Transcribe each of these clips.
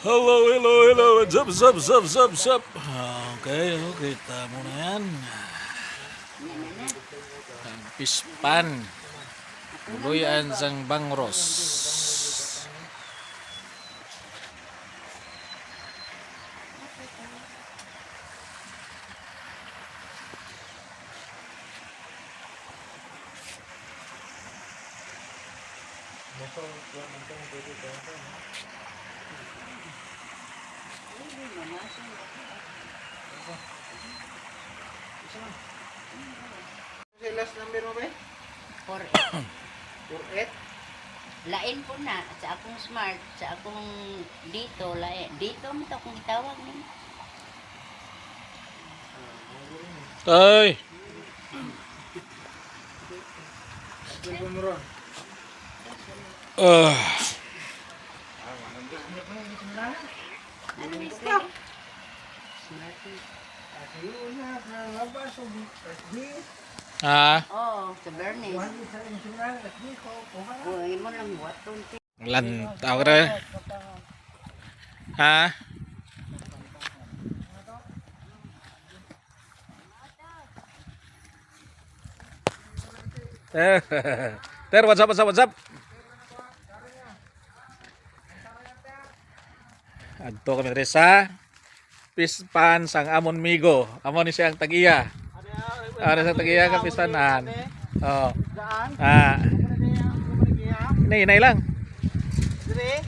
Hello, hello, hello. Zap, zap, zap, zap, zap. Okay, oh, kita mo na yan. Ang pispan. Luyan sang bangros. Sa last number mo ba? For 48? lain po na sa akong smart, sa akong dito, lain. Dito mo to kung itawag ni. Tay! Ah, ni Smart? Smart. Ayun na, sa labas. o di- di. Ah, Oh, sa Bernice. Oh, imo lang buhat lantaw rin. Ha? Eh, Ter, what's up, what's up, what's up? Adto kami rin sa Pispan sang Amon Migo. Amon ni siyang tagiya. Ano sa tagiya ka pispanan? Oh. Ah, inay, inay lang. Dire?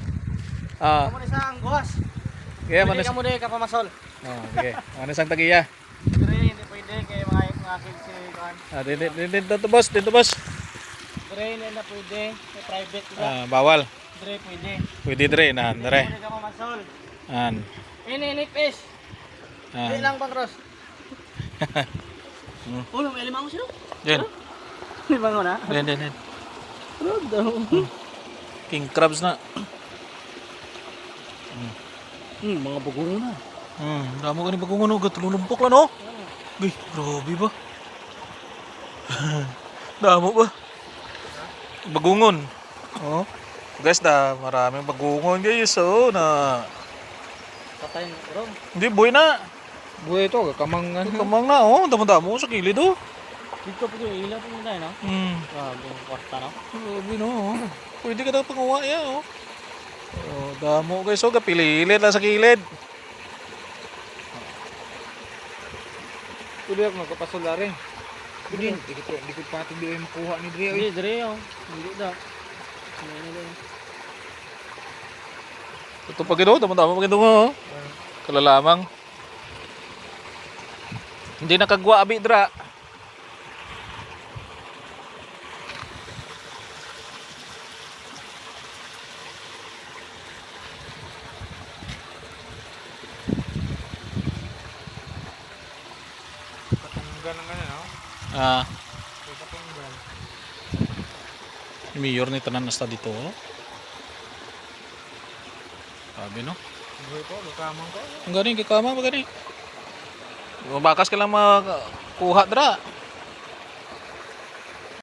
Oh. Kamu ni sa anggos. Kaya man Pwede ka mo din kapamasol. Oh, okay. Ano sang tagiya? Dire, hindi pwede kay mga mga kids si Kuan. Ah, din dito boss, dito boss. Dire, hindi na pwede. Private ka. Ah, bawal. Dire, pwede. Pwede dire na, dire. Ka. An. Ini, ini, fish. Hindi An. lang bang Ross? Hmm. Ulo, may limang sila. Din. Limang na? Din din din. Ano daw? King crabs na. Hmm, mga bugungo na. Hmm, damo ka ni pagunguno gat lulumpok lang no. Gay, grabe ba? damo ba? Bagungon. Oh. Guys, da maraming bagungon guys. So, na Patay na bro. hindi buhay na. Buhay ito, kamangan. Kamang na oh, damo-damo sa kilid oh. Dito po yung ilaw po tayo, no? Hmm. Grabe yung kwarta, no? Grabe no. Pwede ka daw panguha yan oh. Oh, damo guys, oh, kapililit lang sa kilid. Pwede ako magkapasula rin. Pwede, hindi ko, hindi ko pati di yung makuha ni Dre. Hindi, Dre, oh. Hindi daw. Ito pa gino, damo-damo pa gino mo oh. Kalalamang. Hindi nakagwa abi dra. No? Ah, mayor ni tanan nasta dito. oh. Sabi no. Ang gani kay kama ba gani? Mabakas ka lang makuha dra.